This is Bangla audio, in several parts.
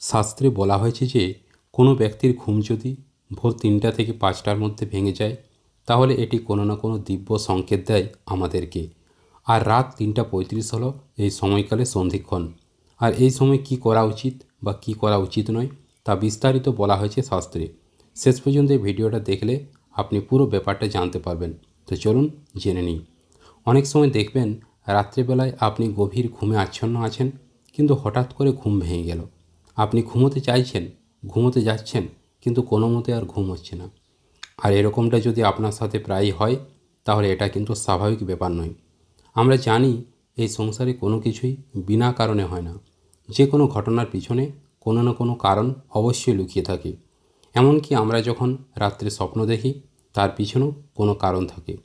শাস্ত্রে বলা হয়েছে যে, কোনো ব্যক্তির ঘুম যদি ভোর তিনটা থেকে পাঁচটার মধ্যে ভেঙে যায়, তাহলে এটি কোনো না কোনো দিব্য সংকেত দেয় আমাদেরকে। আর রাত তিনটা পঁয়ত্রিশ হলো এই সময়কালে সন্ধিক্ষণ। আর এই সময় কি করা উচিত বা কি করা উচিত নয়, তা বিস্তারিত বলা হয়েছে শাস্ত্রে। শেষ পর্যন্ত এই ভিডিওটা দেখলে আপনি পুরো ব্যাপারটা জানতে পারবেন। তো চলুন জেনে নিই। অনেক সময় দেখবেন, রাত্রেবেলায় আপনি গভীর ঘুমে আচ্ছন্ন আছেন, কিন্তু হঠাৎ করে ঘুম ভেঙে গেল। আপনি ঘুমোতে চাইছেন, ঘুমোতে যাচ্ছেন, কিন্তু কোনো মতে আর ঘুম হচ্ছে না। আর এরকমটা যদি আপনার সাথে প্রায়ই হয়, তাহলে এটা কিন্তু স্বাভাবিক ব্যাপার নয়। আমরা জানি এই সংসারে কোনো কিছুই বিনা কারণে হয় না। যে কোনো ঘটনার পিছনে কোনো না কোনো কারণ অবশ্যই লুকিয়ে থাকে। এমনকি আমরা যখন রাত্রে স্বপ্ন দেখি, তার পিছনেও কোনো কারণ থাকে।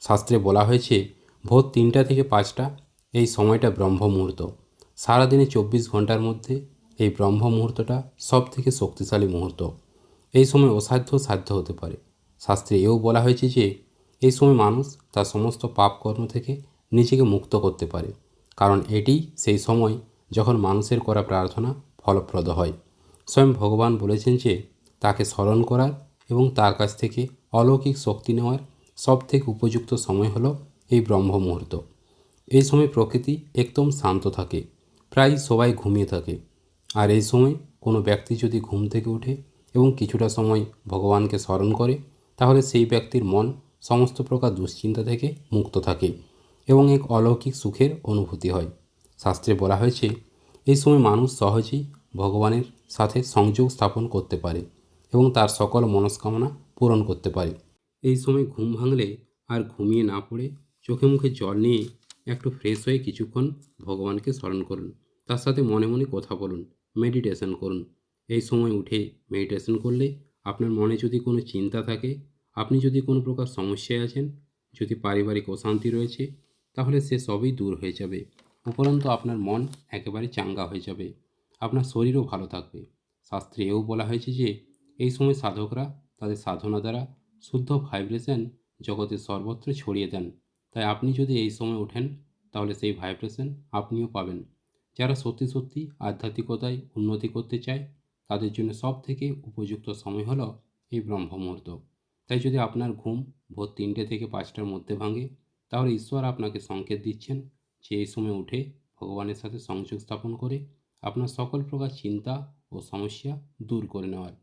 শাস্ত্রে বলা হয়েছে, ভোর তিনটা থেকে পাঁচটা, এই সময়টা ব্রহ্ম মুহূর্ত সারাদিনে চব্বিশ ঘণ্টার মধ্যে এই ব্রহ্ম মুহূর্তটা সব থেকে শক্তিশালী মুহূর্ত। এই সময় অসাধ্য সাধ্য হতে পারে। শাস্ত্রে এও বলা হয়েছে যে, এই সময় মানুষ তার সমস্ত পাপ কর্ম থেকে নিজেকে মুক্ত করতে পারে। কারণ এটি সেই সময় যখন মানুষের করা প্রার্থনা ফলপ্রদ হয়। স্বয়ং ভগবান বলেছেন যে, তাকে স্মরণ করার এবং তার কাছ থেকে অলৌকিক শক্তি নেওয়ার সব থেকে উপযুক্ত সময় হলো এই ব্রহ্ম মুহূর্ত। এই সময় প্রকৃতি একদম শান্ত থাকে। প্রায় সবাই ঘুমিয়ে থাকে। আর এই সময় কোনো ব্যক্তি যদি ঘুম থেকে ওঠে এবং কিছুটা সময় ভগবানকে স্মরণ করে, তাহলে সেই ব্যক্তির মন সমস্ত প্রকার দুশ্চিন্তা থেকে মুক্ত থাকে এবং এক অলৌকিক সুখের অনুভূতি হয়। শাস্ত্রে বলা হয়েছে, এই সময় মানুষ সহজেই ভগবানের সাথে সংযোগ স্থাপন করতে পারে এবং তার সকল মনস্কামনা পূরণ করতে পারে। এই সময় ঘুম ভাঙলে আর ঘুমিয়ে না পড়ে চোখে মুখে জল নিয়ে একটু ফ্রেশ হয়ে কিছুক্ষণ ভগবানকে স্মরণ করুন। তার সাথে মনে মনে কথা বলুন। মেডিটেশন করুন। এই সময় উঠে মেডিটেশন করলে আপনার মনে যদি কোনো চিন্তা থাকে, আপনি যদি কোনো প্রকার সমস্যায় আছেন, যদি পারিবারিক অশান্তি রয়েছে, তাহলে সে সবই দূর হয়ে যাবে। উপরন্তু আপনার মন একেবারে চাঙ্গা হয়ে যাবে। আপনার শরীরও ভালো থাকবে। শাস্ত্রে এও বলা হয়েছে যে, এই সময় সাধকরা তাদের সাধনা দ্বারা শুদ্ধ ভাইব্রেশন জগতে সর্বত্র ছড়িয়ে দেন। তাই আপনি যদি এই সময় ওঠেন, তাহলে সেই ভাইব্রেশন আপনিও পাবেন। যারা সত্যি সত্যি আধ্যাত্মিকতায় উন্নতি করতে চায়, তাদের জন্য সব থেকে উপযুক্ত সময় হলো এই ব্রহ্ম মুহূর্ত তাই যদি আপনার ঘুম ভোর তিনটে থেকে পাঁচটার মধ্যে ভাঙে, তাহলে ঈশ্বর আপনাকে সংকেত দিচ্ছেন যে এই সময় উঠে ভগবানের সাথে সংযোগ স্থাপন করে আপনার সকল প্রকার চিন্তা ও সমস্যা দূর করে নেওয়ার।